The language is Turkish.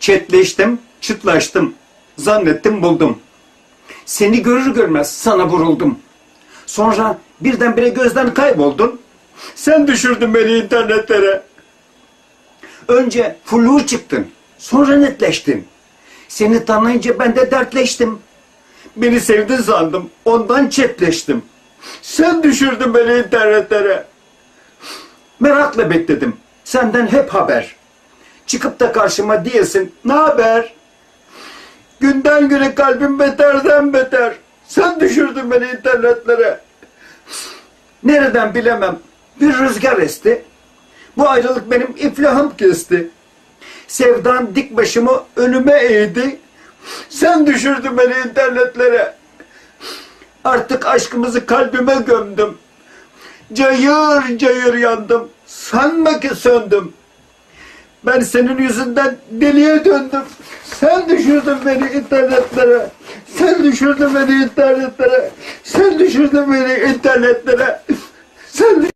Çetleştim, çıtlaştım. Zannettim buldum. Seni görür görmez sana vuruldum. Sonra birdenbire gözden kayboldun. Sen düşürdün beni internetlere. Önce flu çıktın. Sonra netleştin. Seni tanıyınca ben de dertleştim. Beni sevdin sandım. Ondan çetleştim. Sen düşürdün beni internetlere. Merakla bekledim. Senden hep haber. Çıkıp da karşıma diyesin. Ne haber? Günden güne kalbim beterden beter. Sen düşürdün beni internetlere. Nereden bilemem. Bir rüzgar esti. Bu ayrılık benim iflahım kesti. Sevdan dik başımı önüme eğdi. Sen düşürdün beni internetlere. Artık aşkımızı kalbime gömdüm. Cayır cayır yandım. Sanma ki söndüm. Ben senin yüzünden deliye döndüm. Sen düşürdün beni internetlere. Sen düşürdün beni internetlere. Sen düşürdün beni internetlere. Sen